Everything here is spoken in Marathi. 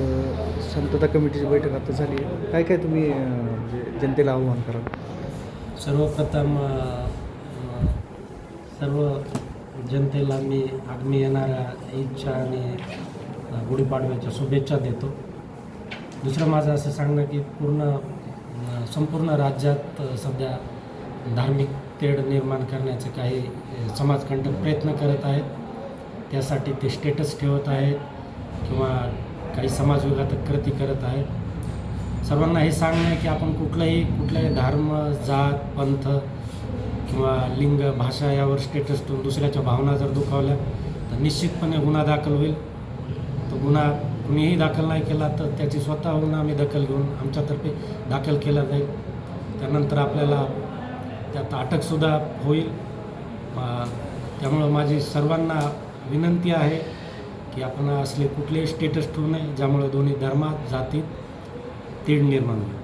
संतता शांतता कमिटीची बैठक आता झाली आहे. काय काय तुम्ही म्हणजे जनतेला आव्हान कराल? सर्वप्रथम सर्व जनतेला मी आगामी येणाऱ्या ईदच्या आणि गुढीपाडव्याच्या शुभेच्छा देतो. दुसरं माझं असं सांगणं की पूर्ण संपूर्ण राज्यात सध्या धार्मिक तेढ निर्माण करण्याचे काही समाजकंटक प्रयत्न करत आहेत. त्यासाठी ते स्टेटस ठेवत आहेत किंवा काही समाजविघातक कृती करत आहेत. सर्वांना हे सांगणं आहे की आपण कुठलाही कुठल्याही धर्म जात पंथ किंवा लिंग भाषा यावर स्टेटस ठेवून दुसऱ्याच्या भावना जर दुखावल्या तर निश्चितपणे गुन्हा दाखल होईल. तो गुन्हा कुणीही दाखल नाही केला तर त्याची स्वतःहून आम्ही दखल घेऊन आमच्यातर्फे दाखल केला जाईल. त्यानंतर आपल्याला त्यात अटकसुद्धा होईल. त्यामुळं माझी सर्वांना विनंती आहे की आपण असले कुठले स्टेटस ठेवू नये ज्यामुळे दोन्ही धर्मात जातीत तीढ निर्माण होईल.